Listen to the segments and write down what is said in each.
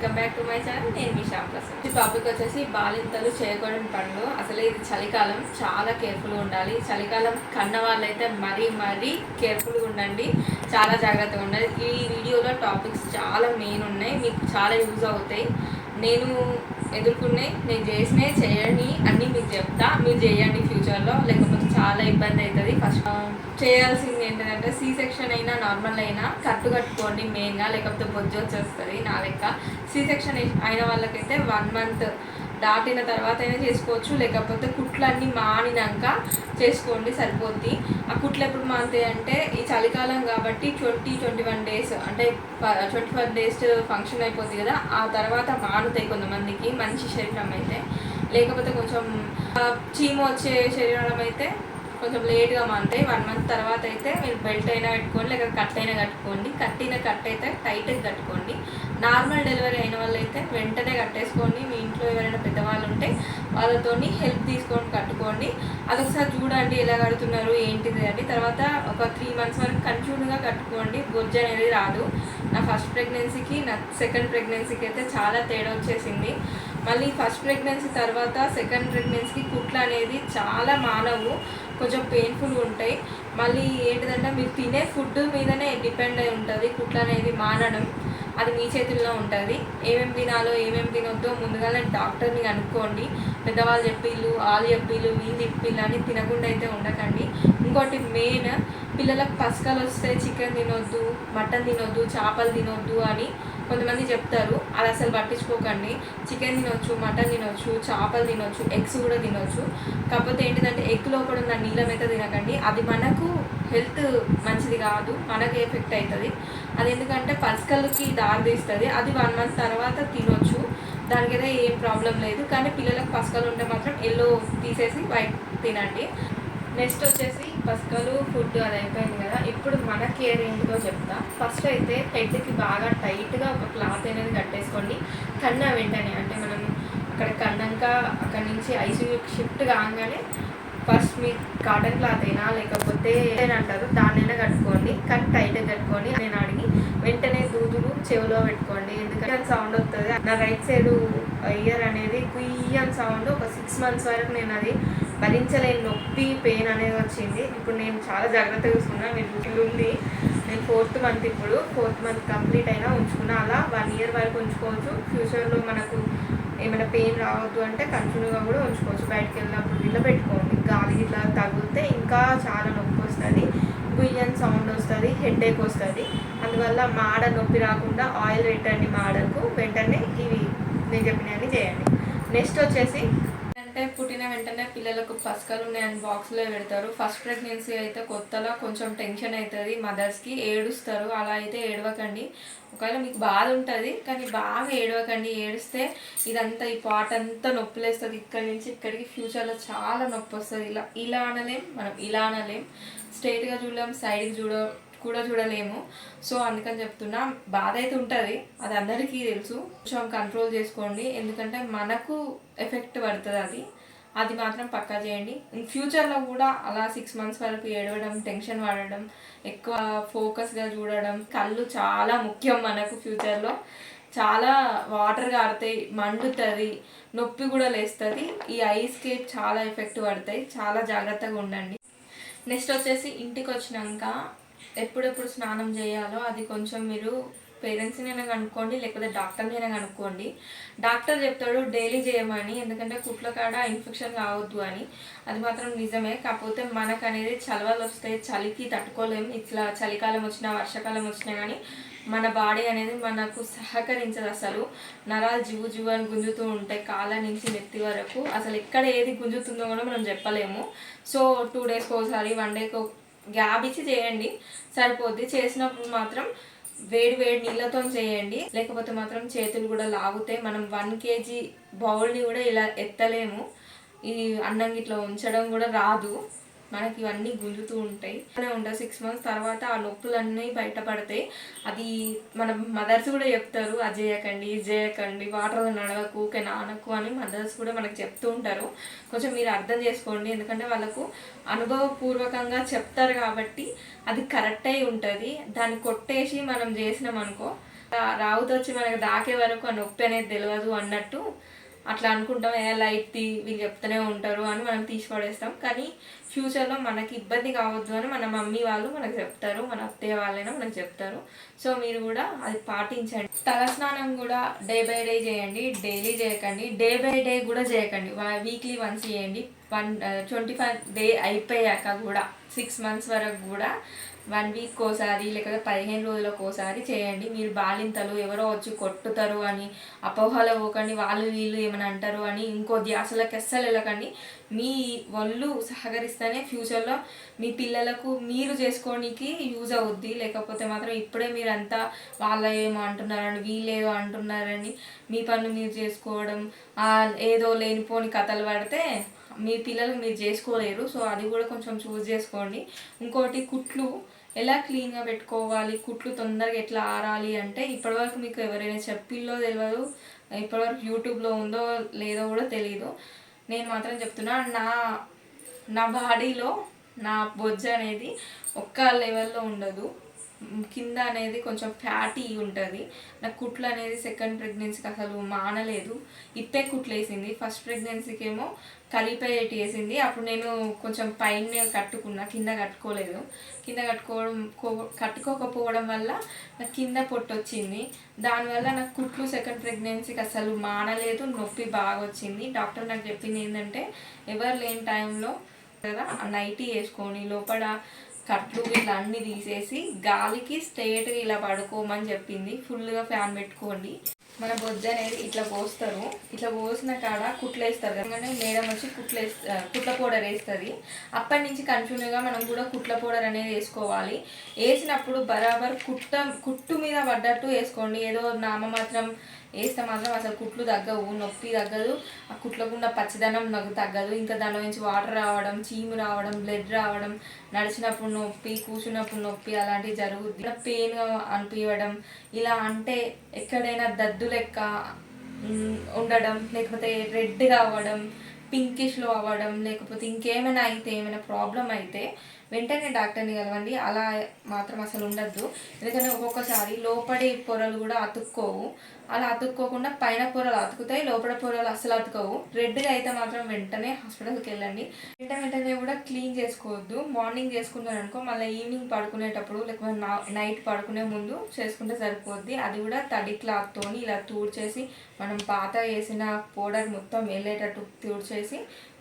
Welcome back to my channel నేను మీ శ్యామ్ ప్రసాద్. ఈ టాపిక్ వచ్చేసి బాలింతలు చేయకూడని పనులు. అసలు ఇది చలికాలం. చాలా కేర్ఫుల్గా ఉండాలి. చలికాలం కన్న వాళ్ళైతే మరీ మరీ కేర్ఫుల్గా ఉండండి. చాలా జాగ్రత్తగా ఉండాలి. ఈ వీడియోలో టాపిక్స్ చాలా మెయిన్ ఉన్నాయి. మీకు చాలా యూజ్ అవుతాయి. నేను ఎదుర్కొన్నాయి నేను చేసినవి చేయని అన్నీ మీకు చెప్తా. మీరు చేయండి ఫ్యూచర్లో లేకపోతే చాలా ఇబ్బంది అవుతుంది. ఫస్ట్ చేయాల్సింది ఏంటంటే సి సెక్షన్ అయినా నార్మల్ అయినా కట్టు కట్టుకోండి మెయిన్గా లేకపోతే బొజ్జు వచ్చేస్తుంది నా లెక్క. సీ సెక్షన్ అయిన వాళ్ళకైతే వన్ మంత్ దాటిన తర్వాత అయినా చేసుకోవచ్చు లేకపోతే కుట్లన్నీ మానినాక చేసుకోండి సరిపోద్ది. ఆ కుట్లు ఎప్పుడు మానుతాయి అంటే ఈ చలికాలం కాబట్టి ట్వంటీ ట్వంటీ వన్ డేస్ అంటే ట్వంటీ వన్ డేస్ ఫంక్షన్ అయిపోద్ది కదా ఆ తర్వాత మానుతాయి కొంతమందికి మంచి శరీరం అయితే. లేకపోతే కొంచెం చీమ వచ్చే శరీరం అయితే కొంచెం లేట్గా మానుతాయి వన్ మంత్ తర్వాత అయితే మీరు బెల్ట్ అయినా పెట్టుకోండి లేక కట్ అయినా కట్టుకోండి. కట్టిన కట్ అయితే టైట్గా కట్టుకోండి. నార్మల్ డెలివరీ అయిన వాళ్ళైతే వెంటనే కట్టేసుకోండి. మీ ఇంట్లో ఎవరైనా పెద్దవాళ్ళు ఉంటే వాళ్ళతో హెల్ప్ తీసుకొని కట్టుకోండి. అదొకసారి చూడండి ఎలా కడుతున్నారు ఏంటిది అని. తర్వాత ఒక త్రీ మంత్స్ వరకు కంటిన్యూగా కట్టుకోండి. బొజ్జు అనేది రాదు. నా ఫస్ట్ ప్రెగ్నెన్సీకి నా సెకండ్ ప్రెగ్నెన్సీకి అయితే చాలా తేడా వచ్చేసింది. మళ్ళీ ఫస్ట్ ప్రెగ్నెన్సీ తర్వాత సెకండ్ ప్రెగ్నెన్సీకి కుట్లు అనేది చాలా మానవు. కొంచెం పెయిన్ఫుల్గా ఉంటాయి. మళ్ళీ ఏంటిదంటే మీరు తినే ఫుడ్ మీదనే డిపెండ్ అయి ఉంటుంది. కుట్లు అనేది మానడం. అది మీ చేతుల్లో ఉంటుంది. ఏమేమి తినాలో ఏమేమి తినొద్దో ముందుగానే డాక్టర్ని కనుక్కోండి. పెద్దవాళ్ళు చెప్పిళ్ళు వాళ్ళు చెప్పిళ్ళు వీళ్ళు చెప్పిళ్ళు అని తినకుండా అయితే ఉండకండి. ఇంకోటి మెయిన్ పిల్లలకు పసకలు వస్తే చికెన్ తినొద్దు మటన్ తినొద్దు చేపలు తినొద్దు అని కొంతమంది చెప్తారు అది అసలు పట్టించుకోకండి. చికెన్ తినొచ్చు మటన్ తినొచ్చు చేపలు తినొచ్చు ఎగ్స్ కూడా తినొచ్చు. కాకపోతే ఏంటిదంటే ఎగ్ లోపల ఉన్న నీళ్ళమైతే తినకండి. అది మనకు హెల్త్ మంచిది కాదు మనకు ఎఫెక్ట్ అవుతుంది. అది ఎందుకంటే పసకలకి దారి తీస్తుంది. అది వన్ మంత్ తర్వాత తినొచ్చు. దానికైతే ఏం ప్రాబ్లం లేదు. కానీ పిల్లలకు పసికలు ఉంటే మాత్రం ఎల్లో తీసేసి వైట్ తినండి. నెక్స్ట్ వచ్చేసి పసకలు ఫుడ్ అది అయిపోయింది కదా. ఇప్పుడు మన కేర్ ఏంటో చెప్తా. ఫస్ట్ అయితే హెడ్కి బాగా టైట్గా ఒక క్లాత్ అనేది కట్టేసుకోండి. కన్నా వెంటనే అంటే మనం అక్కడ కన్నాక అక్కడ నుంచి ఐసీయూకి షిఫ్ట్ కాగానే ఫస్ట్ మీ కాటన్ క్లాత్ అయినా లేకపోతే ఏదైనా అంటారు దాన్నైనా కట్టుకోండి. కానీ టైట్గా కట్టుకొని నేను అడిగి వెంటనే దూదులు చెవిలో పెట్టుకోండి. ఎందుకంటే సౌండ్ వస్తుంది నా రైట్ సైడ్ ఇయర్ అనేది కుయ్యన్ సౌండ్ ఒక సిక్స్ మంత్స్ వరకు నేను అది భరించలేని నొప్పి పెయిన్ అనేది వచ్చింది. ఇప్పుడు నేను చాలా జాగ్రత్తగా చూసుకున్నాను నేను ఇప్పుడు ఉంది. నేను ఫోర్త్ మంత్ ఇప్పుడు. ఫోర్త్ మంత్ కంప్లీట్ అయినా ఉంచుకున్నా. అలా వన్ ఇయర్ వరకు ఉంచుకోవచ్చు. ఫ్యూచర్లో మనకు ఏమైనా పెయిన్ రావద్దు అంటే కంటిన్యూగా కూడా ఉంచుకోవచ్చు. బయటకు వెళ్ళినప్పుడు ఇట్లా పెట్టుకోండి. గాలి ఇట్లా తగిలితే ఇంకా చాలా నొప్పి వస్తుంది. గుయ్యన్ సౌండ్ వస్తుంది. హెడేక్ వస్తుంది. అందువల్ల మాడ నొప్పి రాకుండా ఆయిల్ పెట్టండి మాడకు. వెంటనే ఇవి నేను చెప్పినవి చేయండి. నెక్స్ట్ వచ్చేసి అంటే పుట్టిన వెంటనే పిల్లలకు పసకలు ఉన్నాయని బాక్స్లో పెడతారు. ఫస్ట్ ప్రెగ్నెన్సీ అయితే కొత్తలో కొంచెం టెన్షన్ అవుతుంది. మదర్స్కి ఏడుస్తారు. అలా అయితే ఏడవకండి. ఒకవేళ మీకు బాధ ఉంటుంది కానీ బాగా ఏడవకండి. ఏడిస్తే ఇదంతా ఈ పాట్ అంతా నొప్పులేస్తుంది. ఇక్కడి నుంచి ఇక్కడికి ఫ్యూచర్లో చాలా నొప్పి వస్తుంది ఇలా ఇలా అనలేం మనం ఇలా అనలేం. స్ట్రైట్గా చూడలేం సైడ్కి చూడ కూడా చూడలేము. సో అందుకని చెప్తున్నా బాధ అయితే ఉంటుంది. అది అందరికీ తెలుసు. కొంచెం కంట్రోల్ చేసుకోండి. ఎందుకంటే మనకు ఎఫెక్ట్ పడుతుంది అది. అది మాత్రం పక్కా చేయండి. ఫ్యూచర్లో కూడా అలా సిక్స్ మంత్స్ వరకు ఏడవడం టెన్షన్ పడడం ఎక్కువ ఫోకస్గా చూడడం కళ్ళు చాలా ముఖ్యం మనకు ఫ్యూచర్లో చాలా వాటర్ కారుతాయి మండుతుంది నొప్పి కూడా లేస్తుంది. ఈ ఐస్కి చాలా ఎఫెక్ట్ పడతాయి. చాలా జాగ్రత్తగా ఉండండి. నెక్స్ట్ వచ్చేసి ఇంటికి వచ్చినాక ఎప్పుడెప్పుడు స్నానం చేయాలో అది కొంచెం మీరు పేరెంట్స్నైనా కనుక్కోండి లేకపోతే డాక్టర్నైనా కనుక్కోండి. డాక్టర్ చెప్తాడు డైలీ చేయమని ఎందుకంటే కుట్ల కాడ ఇన్ఫెక్షన్ కావద్దు అని. అది మాత్రం నిజమే కాకపోతే మనకు అనేది చలవలు వస్తాయి చలికి తట్టుకోలేం. ఇట్లా చలికాలం వచ్చినా వర్షాకాలం వచ్చినా కానీ మన బాడీ అనేది మనకు సహకరించదు అసలు. నరాలు జివ్వు జివ్వు అని గుంజుతూ ఉంటాయి కాళ్ళ నుంచి నెత్తి వరకు అసలు ఎక్కడ ఏది గుంజుతుందో కూడా మనం చెప్పలేము. సో టూ డేస్కి ఒకసారి వన్ డేకి గ్యాప్ ఇచ్చి చేయండి. సరిపోద్ది. చేసినప్పుడు మాత్రం వేడి వేడి నీళ్ళతో చేయండి. లేకపోతే మాత్రం చేతులు కూడా లాగుతాయి మనం వన్ కేజీ బౌల్ని కూడా ఇలా ఎత్తలేము. ఈ అన్నం ఇట్లా ఉంచడం కూడా రాదు. మనకి ఇవన్నీ గుంజుతూ ఉంటాయి. అనే ఉంటాయి సిక్స్ మంత్స్ తర్వాత ఆ నొప్పులన్నీ బయటపడతాయి అది మన మదర్స్ కూడా చెప్తారు అది చేయకండి ఇది చేయకండి వాటర్లో నడవకు ఊకే నానకు అని మదర్స్ కూడా మనకు చెప్తూ ఉంటారు. కొంచెం మీరు అర్థం చేసుకోండి. ఎందుకంటే వాళ్ళకు అనుభవపూర్వకంగా చెప్తారు కాబట్టి అది కరెక్ట్ అయి ఉంటుంది. దాన్ని కొట్టేసి మనం చేసినాం అనుకో రావుతో వచ్చి మనకు దాకే వరకు ఆ నొప్పి అనేది తెలియదు అన్నట్టు అట్లా అనుకుంటాం. ఏ లైట్ తీ వీళ్ళు చెప్తూనే ఉంటారు అని మనం తీసి పడేస్తాం కానీ ఫ్యూచర్లో మనకి ఇబ్బంది కావద్దు అని మన మమ్మీ వాళ్ళు మనకు చెప్తారు మన అత్తయ్య వాళ్ళైనా మనకు చెప్తారు. సో మీరు కూడా అది పాటించండి. తలస్నానం కూడా డే బై డే చేయండి డైలీ చేయకండి డే బై డే కూడా చేయకండి. వీక్లీ వన్స్ చేయండి. వన్ ట్వంటీ ఫైవ్ డే అయిపోయాక కూడా సిక్స్ మంత్స్ వరకు కూడా వన్ వీక్ ఒకసారి లేకపోతే పదిహేను రోజులకు ఒకసారి చేయండి. మీరు బాలింతలు ఎవరో వచ్చి కొట్టుతారు అని అపోహలు పోకండి వాళ్ళు వీళ్ళు ఏమైనా అంటారు అని ఇంకో ధ్యాసలకు అస్సలు వెళ్ళకండి. మీ వాళ్ళు సహకరిస్తేనే ఫ్యూచర్లో మీ పిల్లలకు మీరు చేసుకోనికి యూజ్ అవుద్ది. లేకపోతే మాత్రం ఇప్పుడే మీరు అంతా వాళ్ళ ఏమో అంటున్నారని వీళ్ళేదో అంటున్నారని మీ పనులు మీరు చేసుకోవడం ఏదో లేనిపోని కథలు పడితే మీ పిల్లలు మీరు చేసుకోలేరు సో అది కూడా కొంచెం చూస్ చేసుకోండి. ఇంకోటి కుట్లు ఎలా క్లీన్గా పెట్టుకోవాలి కుట్లు తొందరగా ఎట్లా ఆరాలి అంటే ఇప్పటివరకు మీకు ఎవరైనా చెప్పిల్లో తెలియదు ఇప్పటివరకు యూట్యూబ్లో ఉందో లేదో కూడా తెలియదు నేను మాత్రం చెప్తున్నా నా నా బాడీలో నా బొజ్జ అనేది ఒక్క లెవెల్లో ఉండదు. కింద అనేది కొంచెం ఫ్యాటీ ఉంటుంది. నా కుట్లు అనేది సెకండ్ ప్రెగ్నెన్సీకి అసలు మానలేదు. ఇప్పే కుట్లు వేసింది. ఫస్ట్ ప్రెగ్నెన్సీకి ఏమో కలిపేటి వేసింది. అప్పుడు నేను కొంచెం పైన కట్టుకున్నా. కింద కట్టుకోలేదు. కింద కట్టుకోవడం కో- కట్టుకోకపోవడం వల్ల నాకు కింద పొట్టు వచ్చింది. దానివల్ల నాకు కుట్లు సెకండ్ ప్రెగ్నెన్సీకి అసలు మానలేదు. నొప్పి బాగా వచ్చింది. డాక్టర్ నాకు చెప్పింది ఏంటంటే ఎవరు లేని టైంలో కదా నైటీ వేసుకొని లోపల కట్లు ఇట్లా అన్ని తీసేసి గాలికి స్ట్రైట్గా ఇలా పడుకోమని చెప్పింది. ఫుల్గా ఫ్యాన్ పెట్టుకోండి. మన బొజ్జ అనేది ఇట్లా పోస్తారు. ఇట్లా పోసిన కాడ కుట్లు వేస్తారు మేడం వచ్చి కుట్లు కుట్ల పౌడర్ వేస్తుంది. అప్పటి నుంచి కంటిన్యూగా మనం కూడా కుట్ల పౌడర్ అనేది వేసుకోవాలి. వేసినప్పుడు బరాబర్ కుట్ట కుట్టు మీద పడ్డట్టు వేసుకోండి. ఏదో నామ మాత్రం వేస్తే మాత్రం అసలు కుట్లు తగ్గవు నొప్పి తగ్గదు ఆ కుట్లకుండా పచ్చదనం నాకు తగ్గదు. ఇంకా దానిలో నుంచి వాటర్ రావడం చీము రావడం బ్లడ్ రావడం నడిచినప్పుడు నొప్పి కూర్చున్నప్పుడు నొప్పి అలాంటివి జరుగుద్ది. పెయిన్ అనిపించడం ఇలా అంటే ఎక్కడైనా దద్దు లెక్క ఉండడం లేకపోతే రెడ్గా అవ్వడం పింకిష్లో అవ్వడం లేకపోతే ఇంకేమైనా అయితే ఏమైనా ప్రాబ్లం అయితే వెంటనే డాక్టర్ని కలవండి. అలా మాత్రం అసలు ఉండద్దు. ఎందుకంటే ఒక్కొక్కసారి లోపడి పొరలు కూడా అతుక్కోవు. అలా అతుక్కోకుండా పైన పొరలు అతుకుతాయి లోపల పొరలు అసలు అతుకోవు. రెడ్గా అయితే మాత్రం వెంటనే హాస్పిటల్కి వెళ్ళండి. వెంట వెంటనే కూడా క్లీన్ చేసుకోవద్దు. మార్నింగ్ చేసుకున్నారు అనుకో మళ్ళీ ఈవినింగ్ పడుకునేటప్పుడు లేకపోతే నైట్ పడుకునే ముందు చేసుకుంటే సరిపోద్ది. అది కూడా తడి క్లాత్తోని ఇలా తూడ్చేసి మనం పాత వేసిన పౌడర్ మొత్తం వెళ్ళేటట్టు తూడ్చేసి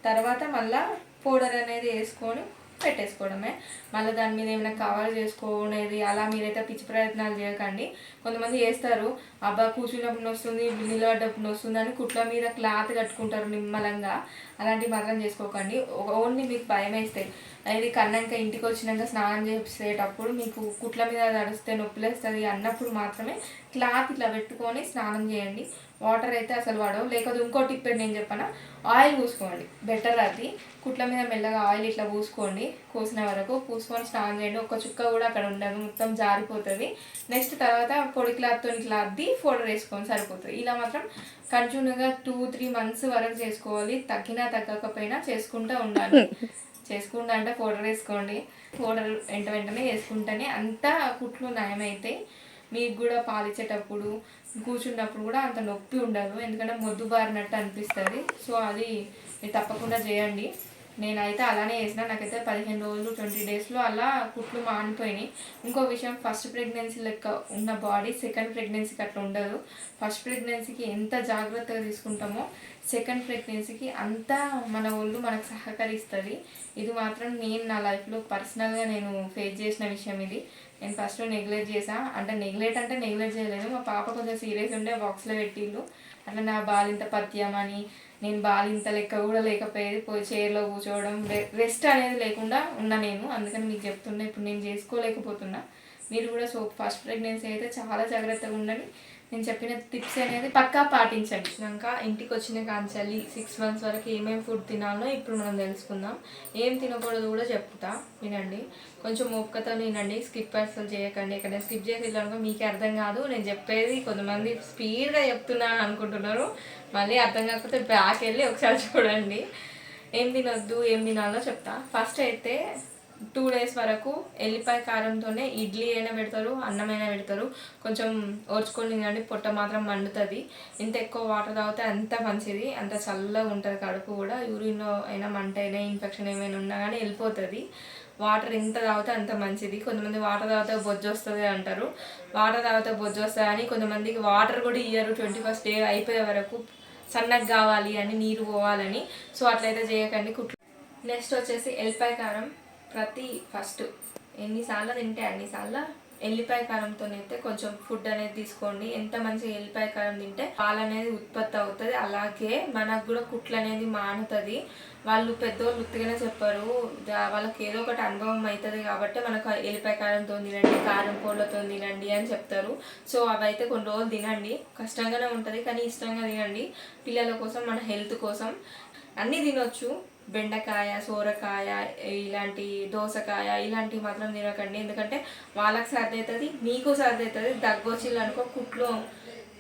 తర్వాత మళ్ళీ పౌడర్ అనేది వేసుకొని పెట్టేసుకోవడమే. మళ్ళీ దాని మీద ఏమైనా కవర్ చేసుకోనేది అలా మీరైతే పిచ్చి ప్రయత్నాలు చేయకండి. కొంతమంది చేస్తారు అబ్బా కూర్చున్నప్పుడు వస్తుంది నిలబడ్డప్పుడు వస్తుంది అని కుట్ల మీద క్లాత్ కట్టుకుంటారు నిమ్మలంగా. అలాంటివి మాత్రం చేసుకోకండి. ఓన్లీ మీకు భయం వేస్తాయి ఇది కన్నాక ఇంటికి వచ్చినాక స్నానం చేసేటప్పుడు మీకు కుట్ల మీద నడిస్తే నొప్పిలేస్తుంది అన్నప్పుడు మాత్రమే క్లాత్ ఇట్లా పెట్టుకొని స్నానం చేయండి. వాటర్ అయితే అసలు వాడవు. లేకపోతే ఇంకో టిప్ నేను చెప్పనా? ఆయిల్ పూసుకోండి. బెటర్ అది. కుట్ల మీద మెల్లగా ఆయిల్ ఇట్లా పూసుకోండి. కోసిన వరకు పూసుకొని స్నానం చేయండి. ఒక చుక్క కూడా అక్కడ ఉండదు. మొత్తం జారిపోతుంది. నెక్స్ట్ తర్వాత పొడి క్లాత్తో ఇట్లా అద్ది ఫోల్డర్ వేసుకొని సరిపోతుంది. ఇలా మాత్రం కంటిన్యూగా టూ త్రీ మంత్స్ వరకు చేసుకోవాలి. తగ్గినా తగ్గకపోయినా చేసుకుంటూ ఉండాలి. చేసుకుంటా అంటే పౌడర్ వేసుకోండి. పౌడర్ వెంట వెంటనే వేసుకుంటేనే అంతా కుట్లు నయమైతాయి. మీకు కూడా పాలిచ్చేటప్పుడు కూర్చున్నప్పుడు కూడా అంత నొప్పి ఉండదు. ఎందుకంటే మొద్దు బారినట్టు అనిపిస్తుంది. సో అది మీరు తప్పకుండా చేయండి. నేనైతే అలానే వేసిన నాకైతే పదిహేను రోజులు ట్వంటీ డేస్లో అలా కుట్లు మానిపోయినాయి. ఇంకో విషయం ఫస్ట్ ప్రెగ్నెన్సీ లెక్క ఉన్న బాడీ సెకండ్ ప్రెగ్నెన్సీకి అట్లా ఉండదు. ఫస్ట్ ప్రెగ్నెన్సీకి ఎంత జాగ్రత్తగా తీసుకుంటామో సెకండ్ ప్రెగ్నెన్సీకి అంతా మన ఒళ్ళు మనకు సహకరిస్తుంది. ఇది మాత్రం నేను నా లైఫ్లో పర్సనల్గా నేను ఫేస్ చేసిన విషయం ఇది. నేను ఫస్ట్ నెగ్లెక్ట్ చేసా అంటే నెగ్లెక్ట్ అంటే నెగ్లెక్ట్ చేయలేదు. మా పాప కొంచెం సీరియస్ ఉండే బాక్స్లో పెట్టిళ్ళు అట్లా నా బాలింత పత్యం అని నేను బాలింత లెక్క కూడా లేకపోయేది పోయి చైర్లో కూర్చోవడం రెస్ట్ అనేది లేకుండా ఉన్నా నేను. అందుకని మీకు చెప్తున్నా ఇప్పుడు నేను చేసుకోలేకపోతున్నా. మీరు కూడా సో ఫస్ట్ ప్రెగ్నెన్సీ అయితే చాలా జాగ్రత్తగా ఉండండి. నేను చెప్పిన టిప్స్ అనేది పక్కా పాటించండి. ఇంకా ఇంటికి వచ్చిన కాంచాలి సిక్స్ మంత్స్ వరకు ఏమేమి ఫుడ్ తినాలో ఇప్పుడు మనం తెలుసుకుందాం. ఏం తినకూడదు కూడా చెప్తా వినండి. కొంచెం మొక్కతో వినండి స్కిప్ అసలు చేయకండి. ఇక్కడ స్కిప్ చేసి వెళ్ళాక మీకే అర్థం కాదు. నేను చెప్పేది కొంతమంది స్పీడ్గా చెప్తున్నాను అనుకుంటున్నారు. మళ్ళీ అర్థం కాకపోతే బ్యాక్ వెళ్ళి ఒకసారి చూడండి. ఏం తినొద్దు ఏం తినాలో చెప్తా. ఫస్ట్ అయితే టూ డేస్ వరకు ఎల్లిపాయ కారంతోనే ఇడ్లీ అయినా పెడతారు అన్నం అయినా పెడతారు. కొంచెం ఓర్చుకొని తినండి పొట్ట మాత్రం మండుతుంది. ఎంత ఎక్కువ వాటర్ తాగితే అంత మంచిది. అంత చల్లగా ఉంటుంది కడుపు కూడా. యూరిన్లో అయినా మంట అయినా ఇన్ఫెక్షన్ ఏమైనా ఉన్నా కానీ వెళ్ళిపోతుంది. వాటర్ ఎంత తాగితే అంత మంచిది. కొంతమంది వాటర్ తాగితే బొజ్జు వస్తుంది అంటారు. వాటర్ తాగితే బొజ్జు వస్తుంది అని కొంతమందికి వాటర్ కూడా ఇయ్యరు. ట్వంటీ ఫస్ట్ డే అయిపోయే వరకు సన్నగా కావాలి అని నీరు పోవాలని. సో అట్లయితే చేయకండి. కుట్లు. నెక్స్ట్ వచ్చేసి ఎల్పాయ కారం. ప్రతి ఫస్ట్ ఎన్నిసార్లు తింటే అన్నిసార్లు ఎల్లిపాయ కారంతో అయితే కొంచెం ఫుడ్ అనేది తీసుకోండి. ఎంత మంచిగా ఎల్లిపాయ కారం తింటే పాలు అనేది ఉత్పత్తి అవుతుంది. అలాగే మనకు కూడా కుట్లు అనేది మానుతుంది. వాళ్ళు పెద్దోళ్ళు ఉత్తిగానే చెప్పారు. వాళ్ళకి ఏదో ఒకటి అనుభవం అవుతుంది కాబట్టి మనకు ఎల్లిపాయ కారంతో తినండి కారం పూలతో తినండి అని చెప్తారు. సో అవైతే కొన్ని రోజులు తినండి. కష్టంగానే ఉంటుంది కానీ ఇష్టంగా తినండి. పిల్లల కోసం మన హెల్త్ కోసం అన్నీ తినొచ్చు. బెండకాయ సోరకాయ ఇలాంటి దోసకాయ ఇలాంటివి మాత్రం తినకండి. ఎందుకంటే వాళ్ళకి సర్ది అవుతుంది మీకు సర్ది అవుతుంది దగ్గు వచ్చింది అనుకో కుట్లు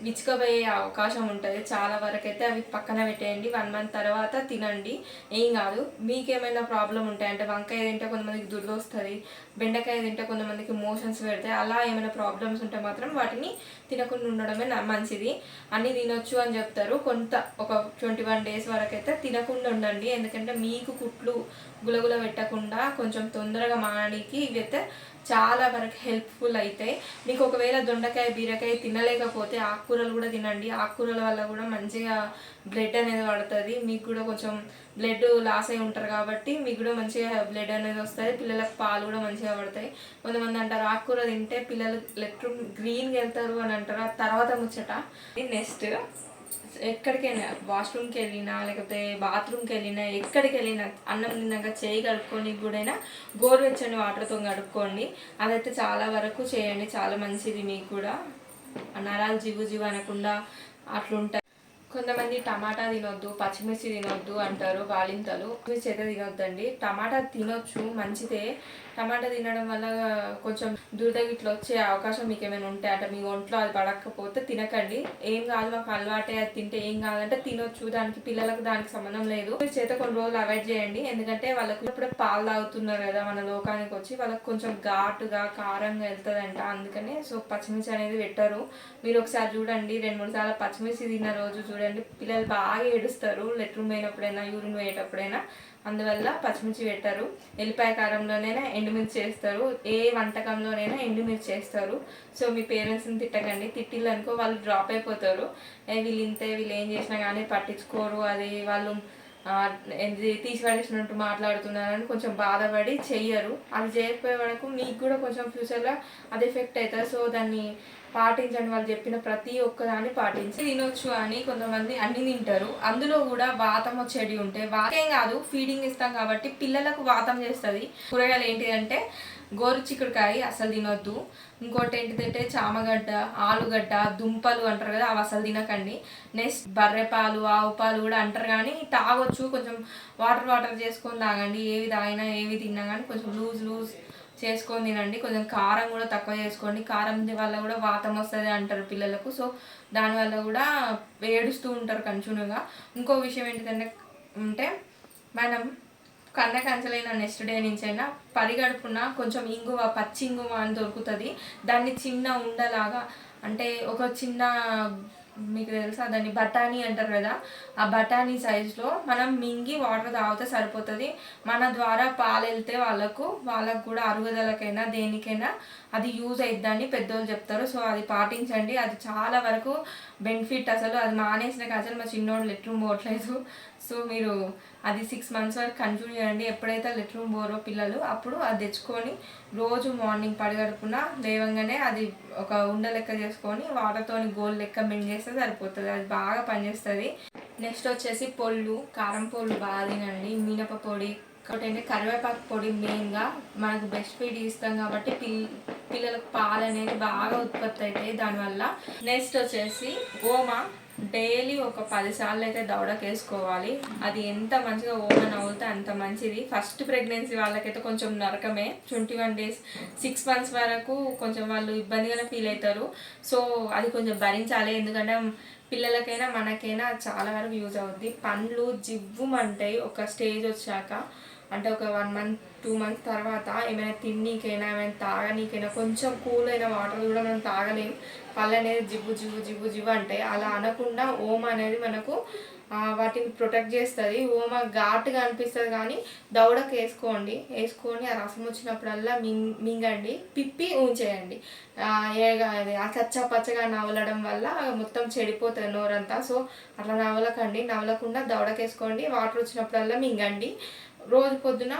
విచ్చుకపోయే అవకాశం ఉంటుంది. చాలా వరకు అయితే అవి పక్కన పెట్టేయండి. వన్ మంత్ తర్వాత తినండి. ఏం కాదు. మీకేమైనా ప్రాబ్లం ఉంటాయి అంటే వంకాయ తింటే కొంతమందికి దుర్ద వస్తుంది బెండకాయ తింటే కొంతమందికి మోషన్స్ పెడతాయి అలా ఏమైనా ప్రాబ్లమ్స్ ఉంటే మాత్రం వాటిని తినకుండా ఉండడమే నా- మంచిది. అన్నీ తినొచ్చు అని చెప్తారు. కొంత ఒక ట్వంటీ వన్ డేస్ వరకు అయితే తినకుండా ఉండండి. ఎందుకంటే మీకు కుట్లు గులగుల పెట్టకుండా కొంచెం తొందరగా మానడానికి ఇవైతే చాలా వరకు హెల్ప్ఫుల్ అవుతాయి మీకు ఒకవేళ దొండకాయ బీరకాయ తినలేకపోతే ఆకుకూరలు కూడా తినండి. ఆకుకూరల వల్ల కూడా మంచిగా బ్లడ్ అనేది పడుతుంది. మీకు కూడా కొంచెం బ్లడ్ లాస్ అయి ఉంటారు కాబట్టి మీకు కూడా మంచిగా బ్లడ్ అనేది వస్తుంది. పిల్లలకు పాలు కూడా మంచిగా పడతాయి. కొంతమంది అంటారు ఆకుకూర తింటే పిల్లలు లెట్ గ్రీన్గా వెళ్తారు అని అంటారు. ఆ తర్వాత ముచ్చట. నెక్స్ట్ ఎక్కడికైనా వాష్రూమ్కి వెళ్ళినా లేకపోతే బాత్రూమ్కి వెళ్ళినా ఎక్కడికి వెళ్ళినా అన్నం తిన్నాక చేయి కడుక్కొని కూడా గోరువెచ్చని వాటర్తో కడుక్కోండి. అదైతే చాలా వరకు చేయండి. చాలా మంచిది మీకు కూడా. నరాలు జిగు జిగు అనకుండా అట్లుంటాయి. కొంతమంది టమాటా తినొద్దు పచ్చిమిర్చి తినొద్దు అంటారు బాలింతలు పచ్చిమిర్చి అయితే తినొద్దండి. టమాటా తినొచ్చు మంచిదే. టమాటా తినడం వల్ల కొంచెం దురద గిట్ల వచ్చే అవకాశం మీకు ఏమైనా ఉంటే అంటే మీ ఒంట్లో అది పడకపోతే తినకండి. ఏం కాదు మాకు అలవాటే అది తింటే ఏం కాదంటే తినొచ్చు. దానికి పిల్లలకు దానికి సంబంధం లేదు. మీరు చేత కొన్ని రోజులు అవాయిడ్ చేయండి. ఎందుకంటే వాళ్ళకు ఇప్పుడే పాలు తాగుతున్నారు కదా మన లోకానికి వచ్చి వాళ్ళకి కొంచెం ఘాటుగా కారంగా వెళ్తుందంట. అందుకనే సో పచ్చిమిర్చి అనేది పెట్టరు. మీరు ఒకసారి చూడండి రెండు మూడు సార్లు పచ్చిమిర్చి తిన్న రోజు చూడండి. పిల్లలు బాగా ఏడుస్తారు. లెట్రూమ్ పోయినప్పుడైనా యూరిన్ పోయేటప్పుడైనా. అందువల్ల పచ్చిమిర్చి పెట్టారు. ఎల్లిపాయ కారంలోనైనా ఎండుమిర్చి చేస్తారు. ఏ వంటకంలోనైనా ఎండుమిర్చి చేస్తారు. సో మీ పేరెంట్స్ని తిట్టకండి. తిట్టిల్లు అనుకో వాళ్ళు డ్రాప్ అయిపోతారు. వీళ్ళు ఇంతే వీళ్ళు ఏం చేసినా కానీ పట్టించుకోరు. అది వాళ్ళు ఆ, మాట్లాడుతున్నారని కొంచెం బాధపడి చెయ్యరు. అది చేయకపోయే వరకు మీకు కూడా కొంచెం ఫ్యూచర్లో అది ఎఫెక్ట్ అవుతుంది సో దాన్ని పాటించండి. వాళ్ళు చెప్పిన ప్రతి ఒక్కదాన్ని పాటించి తినొచ్చు అని కొంతమంది అన్ని తింటారు. అందులో కూడా వాతం వచ్చేది ఉంటే వాతం కాదు ఫీడింగ్ ఇస్తాం కాబట్టి పిల్లలకు వాతం చేస్తుంది. కూరగాయలు ఏంటిదంటే గోరు చిక్కుడుకాయ అసలు తినొద్దు. ఇంకోటి ఏంటిదంటే చామగడ్డ ఆలుగడ్డ దుంపలు అంటారు కదా అవి అసలు తినకండి. నెక్స్ట్ బర్రె పాలు ఆవు పాలు కూడా అంటారు కానీ తాగొచ్చు. కొంచెం వాటర్ వాటర్ చేసుకొని తాగండి. ఏవి తాగినా ఏవి తిన్నా కానీ కొంచెం లూజ్ లూజ్ చేసుకొని తినండి. కొంచెం కారం కూడా తక్కువ చేసుకోండి. కారం వల్ల కూడా వాతం వస్తుంది అంటారు పిల్లలకు. సో దానివల్ల కూడా ఏడుస్తూ ఉంటారు కంచునుగా. ఇంకో విషయం ఏంటిదంటే అంటే మనం కన్న కంచలైన నెక్స్ట్ డే నుంచి అయినా పరిగడుపున కొంచెం ఇంగువ పచ్చి ఇంగువ అని దొరుకుతుంది. దాన్ని చిన్న ఉండలాగా అంటే ఒక చిన్న మీకు తెలుసా? దాన్ని బఠానీ అంటారు కదా? ఆ బఠానీ సైజులో మనం మింగి వాటర్ తాగితే సరిపోతుంది. మన ద్వారా పాలు వెళ్తే వాళ్ళకు వాళ్ళకు కూడా అరుగుదలకైనా దేనికైనా అది యూజ్ అయిద్దని పెద్దోళ్ళు చెప్తారు. సో అది పాటించండి. అది చాలా వరకు బెనిఫిట్ అసలు. అది మానేసిన అసలు మా చిన్నోళ్ళు ఎట్లు పోవట్లేదు. సో మీరు అది సిక్స్ మంత్స్ వరకు కంటిన్యూ చేయండి. ఎప్పుడైతే లెట్రూమ్ పోరో పిల్లలు అప్పుడు అది తెచ్చుకొని రోజు మార్నింగ్ పడిగడుపున లేవంగానే అది ఒక ఉండ లెక్క చేసుకొని వాటర్తోని గోల్ లెక్క మింగేస్తే సరిపోతుంది. అది బాగా పనిచేస్తుంది. నెక్స్ట్ వచ్చేసి పొళ్ళు కారం పొళ్ళు బాగా తినండి. మినప పొడి ఒకటంటే కరివేపాకు పొడి మెయిన్గా మనకు బెస్ట్ ఫీడ్ ఇస్తాం కాబట్టి పిల్ పిల్లలకు పాలు అనేది బాగా ఉత్పత్తి అవుతాయి. దానివల్ల నెక్స్ట్ వచ్చేసి ఓమ డైలీ ఒక పది సార్లు అయితే దౌడకేసుకోవాలి అది ఎంత మంచిగా ఓపెన్ అవుతే అంత మంచిది. ఫస్ట్ ప్రెగ్నెన్సీ వాళ్ళకైతే కొంచెం నరకమే. Twenty one days six months వరకు కొంచెం వాళ్ళు ఇబ్బందిగానే ఫీల్ అవుతారు. సో అది కొంచెం భరించాలి. ఎందుకంటే పిల్లలకైనా మనకైనా చాలా వరకు యూజ్ అవుద్ది. పండ్లు జివ్వుమంటాయి ఒక స్టేజ్ వచ్చాక. అంటే ఒక వన్ మంత్ టూ మంత్స్ తర్వాత ఏమైనా తిన్నీకైనా ఏమైనా తాగనీకైనా కొంచెం కూల్ అయిన వాటర్ కూడా మనం తాగలేం. పళ్ళు అనేది జివ్వు జివ్వు జివ్వు జివ్వు అంటే అలా అనకుండా ఓమ అనేది మనకు వాటిని ప్రొటెక్ట్ చేస్తుంది. ఓమ ఘాటుగా అనిపిస్తుంది కానీ దవడకు వేసుకోండి. వేసుకొని ఆ రసం వచ్చినప్పుడల్లా మింగ్ మింగండి. పిప్పి ఉంచేయండి ఆ, ఏగా అది ఆ కచ్చా పచ్చగా నవలడం వల్ల మొత్తం చెడిపోతుంది నోరంతా. సో అట్లా నవలకండి. నవలకుండా దౌడకేసుకోండి వేసుకోండి. వాటర్ వచ్చినప్పుడల్లా మింగండి. రోజు పొద్దున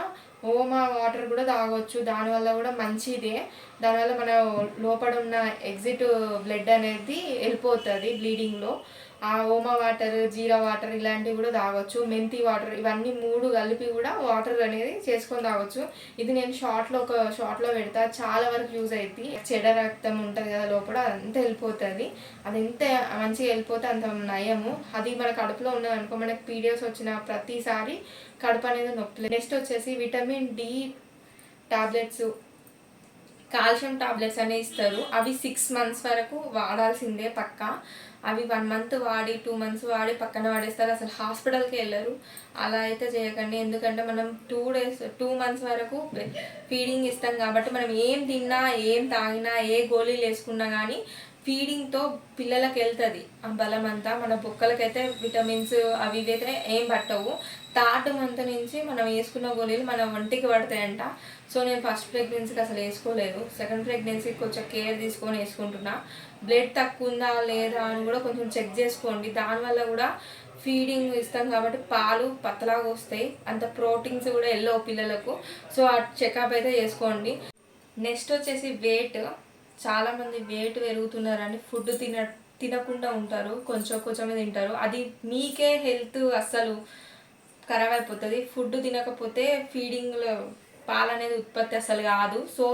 ఓమా వాటర్ కూడా తాగొచ్చు. దానివల్ల కూడా మంచిదే. దానివల్ల మన లోపల ఉన్న ఎగ్జిట్ బ్లడ్ అనేది వెళ్ళిపోతుంది బ్లీడింగ్లో. ఆ ఓమా వాటర్ జీరా వాటర్ ఇలాంటివి కూడా తాగొచ్చు. మెంతి వాటర్ ఇవన్నీ మూడు కలిపి కూడా వాటర్ అనేది చేసుకొని తాగొచ్చు. ఇది నేను షార్ట్లో ఒక షార్ట్లో పెడతా. చాలా వరకు యూజ్ అవుతుంది చెడ రక్తం ఉంటుంది కదా లోపల అంత వెళ్ళిపోతుంది. అది ఎంత మంచిగా వెళ్ళిపోతే అంత నయము. అది మన కడుపులో ఉన్నది అనుకో మనకి పీడిఎస్ వచ్చిన ప్రతిసారి కడుపు అనేది నొప్పి నెక్స్ట్ వచ్చేసి vitamin D tablets. Calcium tablets అనేవి ఇస్తారు. అవి సిక్స్ మంత్స్ వరకు వాడాల్సిందే పక్కా. అవి వన్ మంత్ వాడి టూ మంత్స్ వాడి పక్కన వాడేస్తారు. అసలు హాస్పిటల్కి వెళ్ళరు. అలా అయితే చేయకండి. ఎందుకంటే మనం టూ డేస్ టూ మంత్స్ వరకు ఫీడింగ్ ఇస్తాం కాబట్టి మనం ఏం తిన్నా ఏం తాగినా ఏ గోళీలు వేసుకున్నా కానీ ఫీడింగ్తో పిల్లలకి వెళ్తుంది. ఆ బలం అంతా మన బొక్కలకైతే విటమిన్స్ అవి ఇవి అయితే ఏం పట్టవు. థర్డ్ మంత్ నుంచి మనం వేసుకున్న గోళీలు మన ఒంటికి పడతాయంట. సో నేను ఫస్ట్ ప్రెగ్నెన్సీకి అసలు వేసుకోలేదు. సెకండ్ ప్రెగ్నెన్సీకి కొంచెం కేర్ తీసుకొని వేసుకుంటున్నా. బ్లడ్ తక్కువ ఉందా లేదా అని కూడా కొంచెం చెక్ చేసుకోండి. దానివల్ల కూడా ఫీడింగ్ ఇస్తాం కాబట్టి పాలు పతలాగా వస్తాయి. అంత ప్రోటీన్స్ కూడా ఎల్లో పిల్లలకు. సో ఆ చెకప్ అయితే చేసుకోండి. నెక్స్ట్ వచ్చేసి వెయిట్. చాలామంది వెయిట్ పెరుగుతున్నారని ఫుడ్ తిన తినకుండా ఉంటారు. కొంచెం కొంచెమే తింటారు. అది మీకే హెల్త్ అస్సలు ఖరాబ్ అయిపోతుంది. ఫుడ్ తినకపోతే ఫీడింగ్లో పాలు అనేది ఉత్పత్తి అసలు కాదు. సో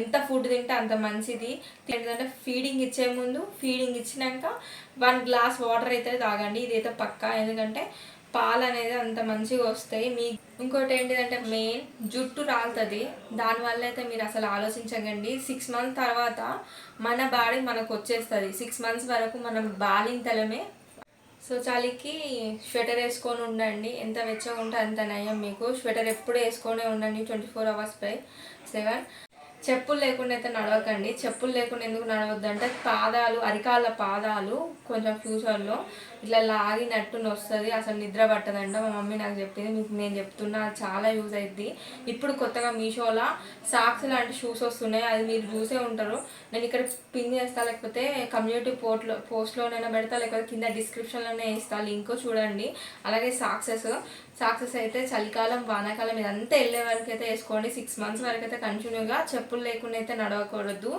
ఎంత ఫుడ్ తింటే అంత మంచిది. ఏంటంటే ఫీడింగ్ ఇచ్చే ముందు ఫీడింగ్ ఇచ్చినాక వన్ గ్లాస్ వాటర్ అయితే తాగండి. ఇదైతే పక్కా. ఎందుకంటే పాలు అనేది అంత మంచిగా వస్తాయి. మీ ఇంకోటి ఏంటిదంటే మెయిన్ జుట్టు రాలుతుంది. దానివల్ల అయితే మీరు అసలు ఆలోచించకండి. సిక్స్ మంత్స్ తర్వాత మన బాడీ మనకు వచ్చేస్తుంది సిక్స్ మంత్స్ వరకు మనం బాలింతలమే సో చలికి స్వెటర్ వేసుకొని ఉండండి. ఎంత వెచ్చగా ఉంటే అంత నయం మీకు. స్వెటర్ ఎప్పుడు వేసుకొనే ఉండండి. Twenty four hours by seven. చెప్పులు లేకుండా అయితే నడవకండి. చెప్పులు లేకుండా ఎందుకు నడవద్దు అంటే పాదాలు అరికాళ్ళ పాదాలు కొంచెం ఫ్యూచర్లో ఇట్లా లాగినట్టు వస్తుంది అసలు నిద్ర పట్టదంట. మా మమ్మీ నాకు చెప్పింది. మీకు నేను చెప్తున్నా అది చాలా యూజ్ అవుద్ది ఇప్పుడు కొత్తగా మీషోలో సాక్స్ లాంటి షూస్ వస్తున్నాయి. అది మీరు చూసే ఉంటారు. నేను ఇక్కడ పిన్ చేస్తా లేకపోతే కమ్యూనిటీ పోర్ట్లో పోస్ట్లోనైనా పెడతా లేకపోతే కింద డిస్క్రిప్షన్లోనే ఇస్తా లింక్ చూడండి. అలాగే సాక్సెస్ సాక్సెస్ అయితే చలికాలం వానాకాలం ఇదంతా వెళ్ళే వరకు అయితే వేసుకోండి. సిక్స్ మంత్స్ వరకు అయితే కంటిన్యూగా చెప్పులు లేకుండా అయితే నడవకూడదు.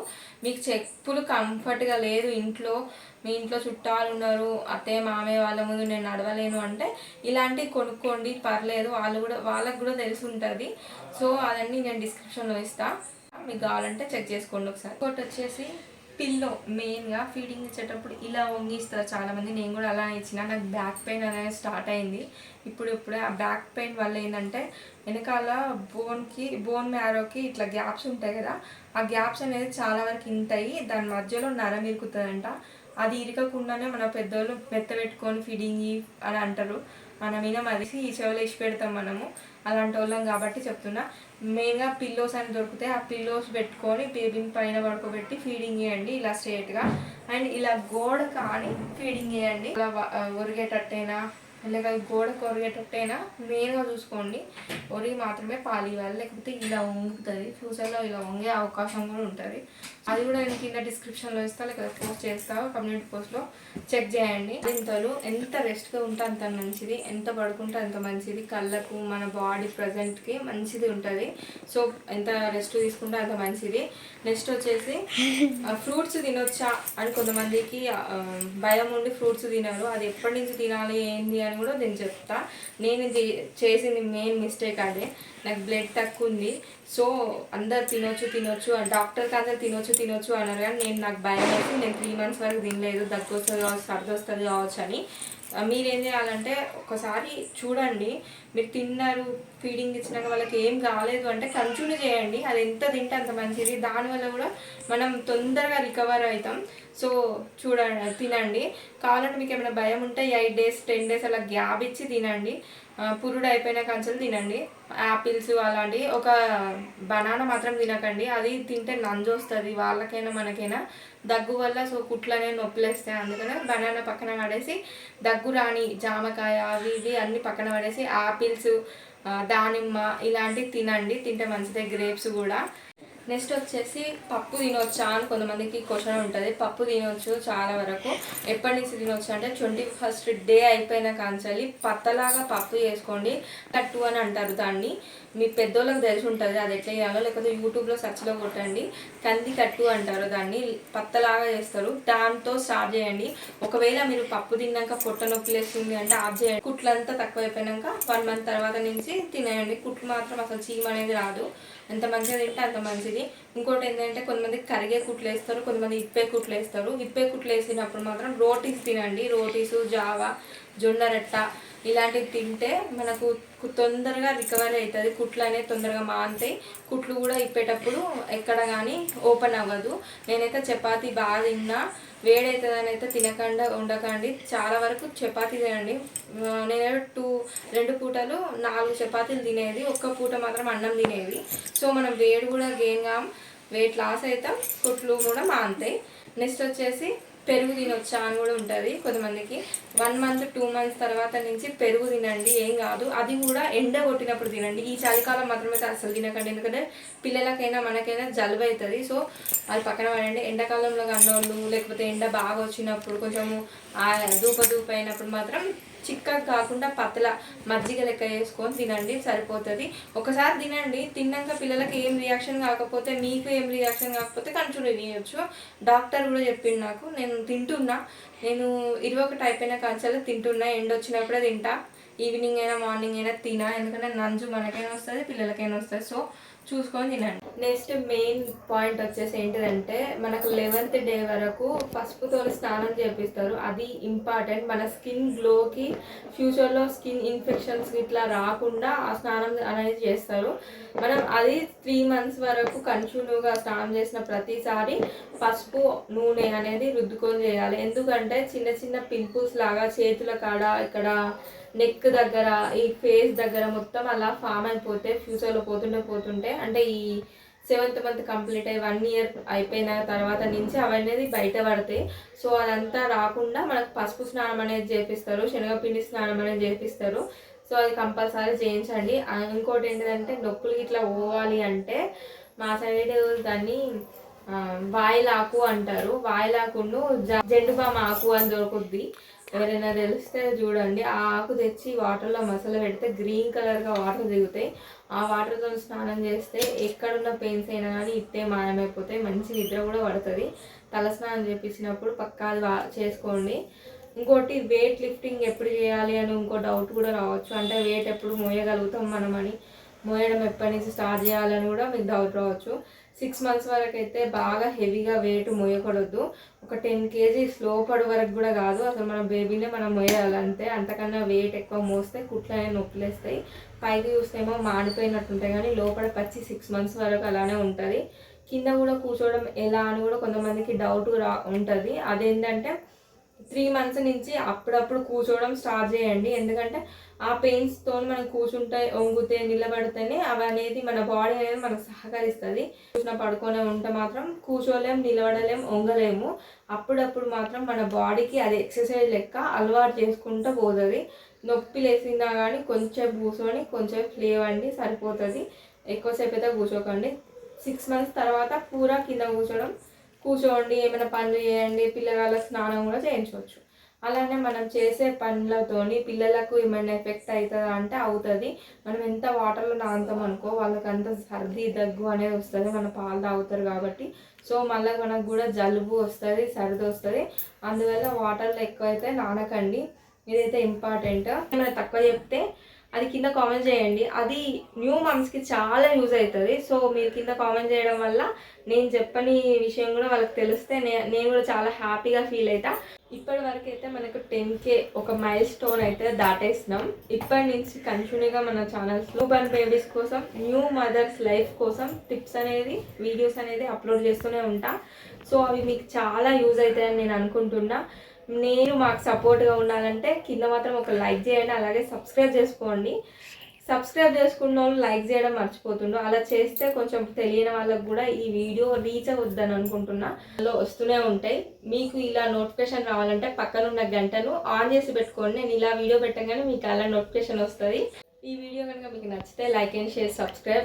మీకు చెప్పులు కంఫర్ట్గా లేదు ఇంట్లో మీ ఇంట్లో చుట్టాలు ఉన్నారు అత్తయ్య మామయ్య వాళ్ళ ముందు నేను నడవలేను అంటే ఇలాంటివి కొనుక్కోండి. పర్లేదు వాళ్ళు కూడా వాళ్ళకు కూడా తెలిసి ఉంటుంది. సో అదన్నీ నేను డిస్క్రిప్షన్లో ఇస్తా. మీకు కావాలంటే చెక్ చేసుకోండి ఒకసారి. ఇంకోటి వచ్చేసి పిల్లో మెయిన్గా ఫీడింగ్ ఇచ్చేటప్పుడు ఇలా వంగిస్తారు చాలామంది. నేను కూడా అలా ఇచ్చిన. నాకు బ్యాక్ పెయిన్ అనేది స్టార్ట్ అయింది. ఇప్పుడు ఇప్పుడే ఆ బ్యాక్ పెయిన్ వల్ల ఏంటంటే వెనకాల బోన్కి బోన్ మ్యారోకి ఇట్లా గ్యాప్స్ ఉంటాయి కదా ఆ గ్యాప్స్ అనేది చాలా వరకు ఇంటాయి దాని మధ్యలో నరం ఇరుకుతుందంట. అది ఇరకకుండానే మన పెద్దోళ్ళు మెత్త పెట్టుకొని ఫీడింగ్ అని అంటారు. మనం వినం ఈ చెవులు ఇచ్చి పెడతాం మనము. అలాంటి వాళ్ళం కాబట్టి చెప్తున్నా. మెయిన్గా పిల్లోస్ అని దొరికితే ఆ పిల్లోస్ పెట్టుకొని బేబీని పైన పడుకోబెట్టి ఫీడింగ్ చేయండి ఇలా స్ట్రేట్గా అండ్ ఇలా గోడ కానీ ఫీడింగ్ చేయండి. ఇలా వ- ఒరిగేటట్టయినా లేక గోడ కొరిగేటట్టైనా? మెయిన్గా చూసుకోండి. ఒరిగి మాత్రమే పాలు ఇవ్వాలి. లేకపోతే ఇలా వంగుతుంది. ఫ్యూచర్లో ఇలా వంగే అవకాశం కూడా ఉంటుంది. అది కూడా నేను కింద డిస్క్రిప్షన్లో ఇస్తా. లేకపోతే పోస్ట్ చేస్తా. కమ్యూనిటీ పోస్ట్లో చెక్ చేయండి. ఇంతలు ఎంత రెస్ట్గా ఉంటే అంత మంచిది. ఎంత పడుకుంటే అంత మంచిది. కళ్ళకు మన బాడీ ప్రజెంట్కి మంచిది ఉంటుంది. సో ఎంత రెస్ట్ తీసుకుంటే అంత మంచిది. నెక్స్ట్ వచ్చేసి ఫ్రూట్స్ తినొచ్చా అని కొంతమందికి భయం ఉండి ఫ్రూట్స్ తినరు. అది ఎప్పటి నుంచి తినాలి ఏంది అని కూడా నేను చెప్తా. నేను చేసింది మెయిన్ మిస్టేక్ అదే. నాకు బ్లడ్ తక్కువ ఉంది. సో అందరు తినొచ్చు తినొచ్చు డాక్టర్కి అందరు తినొచ్చు తినొచ్చు అన్నారు కానీ నేను నాకు భయం వేసి నేను త్రీ మంత్స్ వరకు తినలేదు. దగ్గు వస్తుంది కావచ్చు సర్ది వస్తుంది కావచ్చు అని. మీరేం చేయాలంటే ఒకసారి చూడండి. మీరు తిన్నారు ఫీడింగ్ ఇచ్చినాక వాళ్ళకి ఏం కాలేదు అంటే కంటిన్యూ చేయండి. అది ఎంత తింటే అంత మంచిది. దానివల్ల కూడా మనం తొందరగా రికవర్ అవుతాం. సో చూడండి తినండి. కావాలంటే మీకు ఏమైనా భయం ఉంటే ఎయిట్ డేస్ టెన్ డేస్ అలా గ్యాప్ ఇచ్చి తినండి. పురుడు అయిపోయిన కంచెలు తినండి. యాపిల్స్ అలాంటివి ఒక బనానా మాత్రం తినకండి. అది తింటే నంజు వస్తుంది. వాళ్ళకైనా మనకైనా దగ్గు వల్ల సో కుట్లనే నొప్పులేస్తాయి. అందుకనే బనానా పక్కన పడేసి దగ్గు రాని జామకాయ అవి ఇవి అన్ని పక్కన పడేసి ఆపిల్స్ దానిమ్మ ఇలాంటివి తినండి. తింటే మంచిదే గ్రేప్స్ కూడా. నెక్స్ట్ వచ్చేసి పప్పు తినొచ్చా అని కొంతమందికి క్వశ్చన్ ఉంటుంది. పప్పు తినొచ్చు చాలా వరకు. ఎప్పటి నుంచి తినొచ్చు అంటే ట్వంటీ ఫస్ట్ డే అయిపోయిన కాంచాలి పత్తలాగా పప్పు చేసుకోండి. కట్టు అని అంటారు దాన్ని. మీ పెద్దోళ్ళకి తెలిసి ఉంటుంది అది ఎట్లా చేయాలో లేకపోతే యూట్యూబ్లో సర్చ్లో కొట్టండి. కంది కట్టు అంటారు దాన్ని పత్తలాగా చేస్తారు. దాంతో స్టార్ట్ చేయండి. ఒకవేళ మీరు పప్పు తిన్నాక పొట్ట నొప్పి లేస్తుంది అంటే ఆఫ్ చేయండి. కుట్లంతా తక్కువ అయిపోయినాక వన్ మంత్ తర్వాత నుంచి తినేయండి. కుట్లు మాత్రం అసలు చీమ అనేది రాదు. ఎంత మంచిగా తింటే అంత మంచిది. ఇంకోటి ఏంటంటే కొంతమంది కరిగే కుట్లు వేస్తారు కొంతమంది ఇప్పే కుట్లు వేస్తారు. ఇప్పే కుట్లు వేసినప్పుడు మాత్రం రోటీస్ తినండి. రోటీసు జావా జొన్న రొట్ట ఇలాంటివి తింటే మనకు తొందరగా రికవరీ అవుతుంది. కుట్లు అనేది తొందరగా మానుతాయి కుట్లు కూడా ఇప్పేటప్పుడు ఎక్కడ కానీ ఓపెన్ అవ్వదు. నేనైతే చపాతి బాగా తిన్నా. వేడవుతుందని అయితే తినకుండా ఉండకండి. చాలా వరకు చపాతీ తినండి. నేను టూ రెండు పూటలు నాలుగు చపాతీలు తినేది. ఒక్క పూట మాత్రం అన్నం తినేది. సో మనం వేడి కూడా గెయిన్ కాం వెయిట్ లాస్ అవుతాం కుట్లు కూడా మానుతాయి నెక్స్ట్ వచ్చేసి పెరుగు తినొచ్చా అని కూడా ఉంటుంది కొంతమందికి. వన్ మంత్ టూ మంత్స్ తర్వాత నుంచి పెరుగు తినండి ఏం కాదు. అది కూడా ఎండ కొట్టినప్పుడు తినండి. ఈ చలికాలం మాత్రమే అసలు తినకండి. ఎందుకంటే పిల్లలకైనా మనకైనా జలుబు అవుతుంది సో అది పక్కన పడండి. ఎండాకాలంలో కన్నోళ్ళు లేకపోతే ఎండ బాగా వచ్చినప్పుడు కొంచెము ఆ దూప దూప అయినప్పుడు మాత్రం చిక్కగా కాకుండా పతల మజ్జిగ లెక్క వేసుకొని తినండి సరిపోతుంది. ఒకసారి తినండి తిన్నాక పిల్లలకి ఏం రియాక్షన్ కాకపోతే మీకు ఏం రియాక్షన్ కాకపోతే కంటిన్యూ చేయొచ్చు డాక్టర్ కూడా చెప్పిండు నాకు నేను తింటున్నా. నేను ఇరవై ఒకటి అయిపోయిన కంచెలు తింటున్నా ఎండ వచ్చినప్పుడే తింటా. ఈవినింగ్ అయినా మార్నింగ్ అయినా తినా ఎందుకంటే నంజు మనకైనా వస్తుంది పిల్లలకైనా వస్తుంది. సో చూసుకొని తినండి నెక్స్ట్ మెయిన్ పాయింట్ వచ్చేసి ఏంటిదంటే మనకు లెవెన్త్ డే వరకు పసుపుతో స్నానం చేపిస్తారు. అది ఇంపార్టెంట్ మన స్కిన్ గ్లోకి ఫ్యూచర్లో స్కిన్ ఇన్ఫెక్షన్స్ ఇట్లా రాకుండా ఆ స్నానం అనేది చేస్తారు. మనం అది త్రీ మంత్స్ వరకు కంటిన్యూగా స్నానం చేసిన ప్రతిసారి పసుపు నూనె అనేది రుద్దుకొని చేయాలి. ఎందుకంటే చిన్న చిన్న పింపుల్స్ లాగా చేతుల కాడ ఇక్కడ నెక్ దగ్గర ఈ ఫేస్ దగ్గర మొత్తం అలా ఫామ్ అయిపోతే ఫ్యూచర్లో పోతుంటే పోతుంటే అంటే ఈ సెవెంత్ మంత్ కంప్లీట్ అయ్యి వన్ ఇయర్ అయిపోయిన తర్వాత నుంచి అవన్నీ బయట పడతాయి సో అదంతా రాకుండా మనకు పసుపు స్నానం అనేది చేపిస్తారు శనగపిండి స్నానం అనేది చేపిస్తారు. సో అది కంపల్సరీ చేయించండి. ఇంకోటి ఏంటంటే నొప్పులు ఇట్లా పోవాలి అంటే మా సైడ్ దాన్ని వాయిలాకు అంటారు. వాయిలాకును జ- జెండుబామ ఆకు అని దొరుకుద్ది. ఎవరైనా తెలిస్తే చూడండి. ఆ ఆకు తెచ్చి వాటర్లో మసాలా పెడితే గ్రీన్ కలర్గా వాటర్ దిగుతాయి. ఆ వాటర్తో స్నానం చేస్తే ఎక్కడున్న పెయిన్స్ అయినా కానీ ఇట్టే మాయమైపోతాయి. మంచి నిద్ర కూడా పడుతుంది. తల స్నానం చేపించినప్పుడు పక్కా అది వా- చేసుకోండి. ఇంకోటి వెయిట్ లిఫ్టింగ్ ఎప్పుడు చేయాలి అని ఇంకో డౌట్ కూడా రావచ్చు. అంటే వెయిట్ ఎప్పుడు మోయగలుగుతాం మనం అని మోయడం ఎప్పటి నుంచి స్టార్ట్ చేయాలని కూడా మీకు డౌట్ రావచ్చు. సిక్స్ మంత్స్ వరకు అయితే బాగా హెవీగా వెయిట్ మోయకూడదు. ఒక టెన్ కేజీస్ లోపడి వరకు కూడా కాదు. అసలు మన బేబీనే మనం మోయాలి అంతే అంతకన్నా వెయిట్ ఎక్కువ మోస్తే కుట్లు అనేవి నొప్పులేస్తాయి. పైకి చూస్తేమో మాడిపోయినట్టుంటాయి కానీ లోపల పచ్చి సిక్స్ మంత్స్ వరకు అలానే ఉంటుంది. కింద కూడా కూర్చోవడం ఎలా అని కూడా కొంతమందికి డౌట్ రా ఉంటుంది. అదేంటంటే త్రీ మంత్స్ నుంచి అప్పుడప్పుడు కూర్చోవడం స్టార్ట్ చేయండి. ఎందుకంటే ఆ పెయిన్స్తో మనం కూర్చుంటే వంగితే నిలబడితేనే అవి అనేది మన బాడీ అనేది మనకు సహకరిస్తుంది. కూర్చున్న పడుకునే ఉంటే మాత్రం కూర్చోలేం నిలబడలేం వంగలేము. అప్పుడప్పుడు మాత్రం మన బాడీకి అది ఎక్సర్సైజ్ లెక్క అలవాటు చేసుకుంటూ పోతుంది. నొప్పి లేసినా కానీ కొంచెం కూర్చొని కొంచెం లేవండి సరిపోతుంది. ఎక్కువసేపు అయితే కూర్చోకండి. సిక్స్ మంత్స్ తర్వాత పూరా కింద కూర్చోడం. కూర్చోండి ఏమైనా పనులు చేయండి పిల్లగాళ్ళ స్నానం కూడా చేయించవచ్చు. అలానే మనం చేసే పనులతోని పిల్లలకు ఏమైనా ఎఫెక్ట్ అవుతుందా అంటే అవుతుంది. మనం ఎంత వాటర్లో నానుతాం అనుకో వాళ్ళకి అంత సర్ది దగ్గు అనేది వస్తుంది. మన పాలు తాగుతారు కాబట్టి. సో మళ్ళీ మనకు కూడా జలుబు వస్తుంది సర్ది వస్తుంది. అందువల్ల వాటర్లో ఎక్కువైతే నానకండి. ఇదైతే ఇంపార్టెంట్. ఏమైనా తక్కువ చెప్తే అది కింద కామెంట్ చేయండి. అది న్యూ మమ్స్కి చాలా యూజ్ అవుతుంది సో మీరు కింద కామెంట్ చేయడం వల్ల నేను చెప్పని విషయం కూడా వాళ్ళకి తెలిస్తే నేను కూడా చాలా హ్యాపీగా ఫీల్ అవుతా ఇప్పటి వరకు అయితే మనకు టెన్ కే ఒక మైల్ స్టోన్ అయితే దాటేసినాం. ఇప్పటి నుంచి కంటిన్యూగా మన ఛానల్స్లో బన్ బేబీస్ కోసం న్యూ మదర్స్ లైఫ్ కోసం టిప్స్ అనేది వీడియోస్ అనేది అప్లోడ్ చేస్తూనే ఉంటా. సో అవి మీకు చాలా యూజ్ అవుతాయని నేను అనుకుంటున్నా. నేను మాకు సపోర్ట్గా ఉండాలంటే కింద మాత్రం ఒక లైక్ చేయండి అలాగే సబ్స్క్రైబ్ చేసుకోండి. సబ్స్క్రైబ్ చేసుకున్న వాళ్ళు లైక్ చేయడం మర్చిపోతుండ్రు. అలా చేస్తే కొంచెం తెలియని వాళ్ళకు కూడా ఈ వీడియో రీచ్ అవుద్దని అనుకుంటున్నా. అందులో వస్తూనే ఉంటాయి. మీకు ఇలా నోటిఫికేషన్ రావాలంటే పక్కన ఉన్న గంటను ఆన్ చేసి పెట్టుకోండి. నేను ఇలా వీడియో పెట్టగానే మీకు అలా నోటిఫికేషన్ వస్తుంది. ఈ వీడియో కనుక మీకు నచ్చితే లైక్ అండ్ షేర్ సబ్స్క్రైబ్